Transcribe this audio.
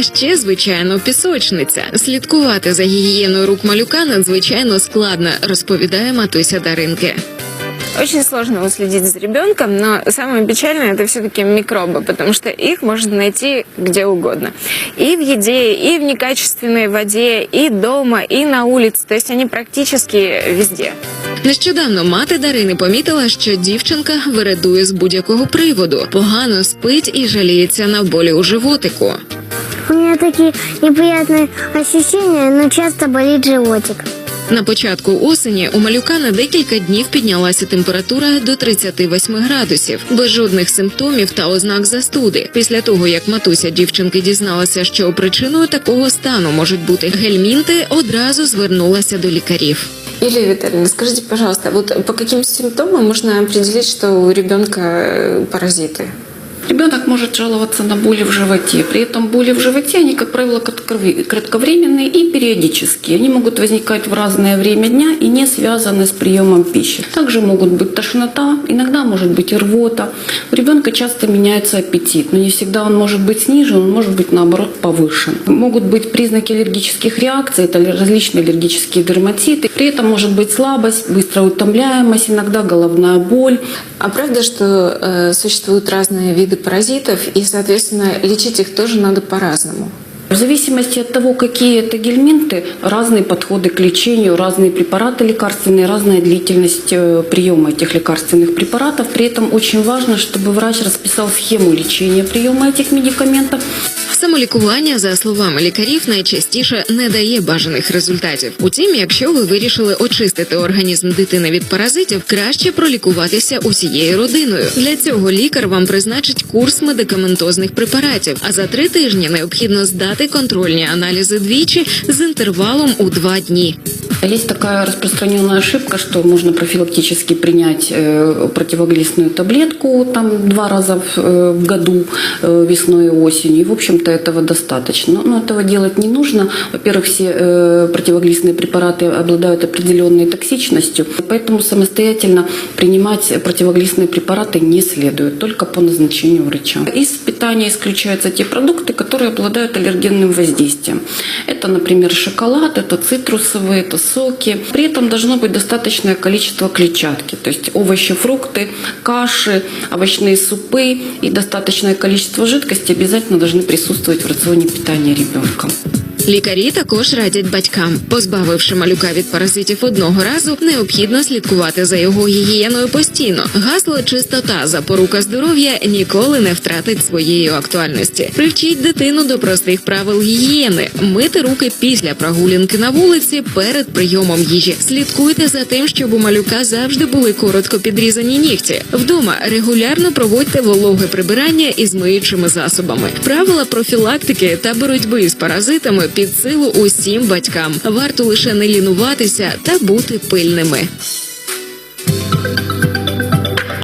А ще, звичайно, пісочниця. Слідкувати за гігієною рук малюка надзвичайно складно, розповідає матуся Даринки. Очень сложно уследить за ребенком, но самое печальное это все-таки микробы, потому что их можно найти где угодно. И в еде, и в некачественной воде, и дома, и на улице. То есть они практически везде. Нещодавно мати Дарини помітила, що дівчинка вирадує з будь-якого приводу, погано спить і жаліється на болі у животику. У меня такие неприятные ощущения, но часто болит животик. На початку осені у малюка на декілька днів піднялася температура до 38 градусів, без жодних симптомів та ознак застуди. Після того як матуся дівчинки дізналася, що причиною такого стану можуть бути гельмінти, одразу звернулася до лікарів. Юлия Витальевна, скажите, пожалуйста, вот по каким симптомам можно определить, что у ребенка э, паразиты? Ребенок может жаловаться на боли в животе. При этом боли в животе, они, как правило, кратковременные и периодические. Они могут возникать в разное время дня и не связаны с приемом пищи. Также могут быть тошнота, иногда может быть и рвота. У ребенка часто меняется аппетит, но не всегда он может быть снижен, он может быть наоборот повышен. Могут быть признаки аллергических реакций, это различные аллергические дерматиты. При этом может быть слабость, быстрая утомляемость, иногда головная боль. А правда, что э, существуют разные виды паразитов, и, соответственно, лечить их тоже надо по-разному? В зависимости от того, какие это гельминты, разные подходы к лечению, разные препараты лекарственные, разная длительность э, приема этих лекарственных препаратов. При этом очень важно, чтобы врач расписал схему лечения приема этих медикаментов. Самолікування, за словами лікарів, найчастіше не дає бажаних результатів. Утім, якщо ви вирішили очистити організм дитини від паразитів, краще пролікуватися усією родиною. Для цього лікар вам призначить курс медикаментозних препаратів. А за три тижні необхідно здати контрольні аналізи двічі з інтервалом у два дні. Есть такая распространенная ошибка, что можно профилактически принять э, противоглистную таблетку там два раза в, э, году, э, весной и осенью. И, в общем-то, этого достаточно. Но этого делать не нужно. Во-первых, все противоглистные препараты обладают определенной токсичностью, поэтому самостоятельно принимать противоглистные препараты не следует, только по назначению врача. Из питания исключаются те продукты, которые обладают аллергенным воздействием. Это, например, шоколад, это цитрусовые, это соки. При этом должно быть достаточное количество клетчатки, то есть овощи, фрукты, каши, овощные супы и достаточное количество жидкости обязательно должны присутствовать в рационе питания ребенка. Лікарі також радять батькам, позбавивши малюка від паразитів одного разу, необхідно слідкувати за його гігієною постійно. Гасло чистота запорука здоров'я ніколи не втратить своєї актуальності. Привчіть дитину до простих правил гігієни, мити руки після прогулянки на вулиці перед прийомом їжі. Слідкуйте за тим, щоб у малюка завжди були коротко підрізані нігті. Вдома регулярно проводьте вологе прибирання із миючими засобами. Правила профілактики та боротьби з паразитами під силу усім батькам. Варто лише не лінуватися та бути пильними.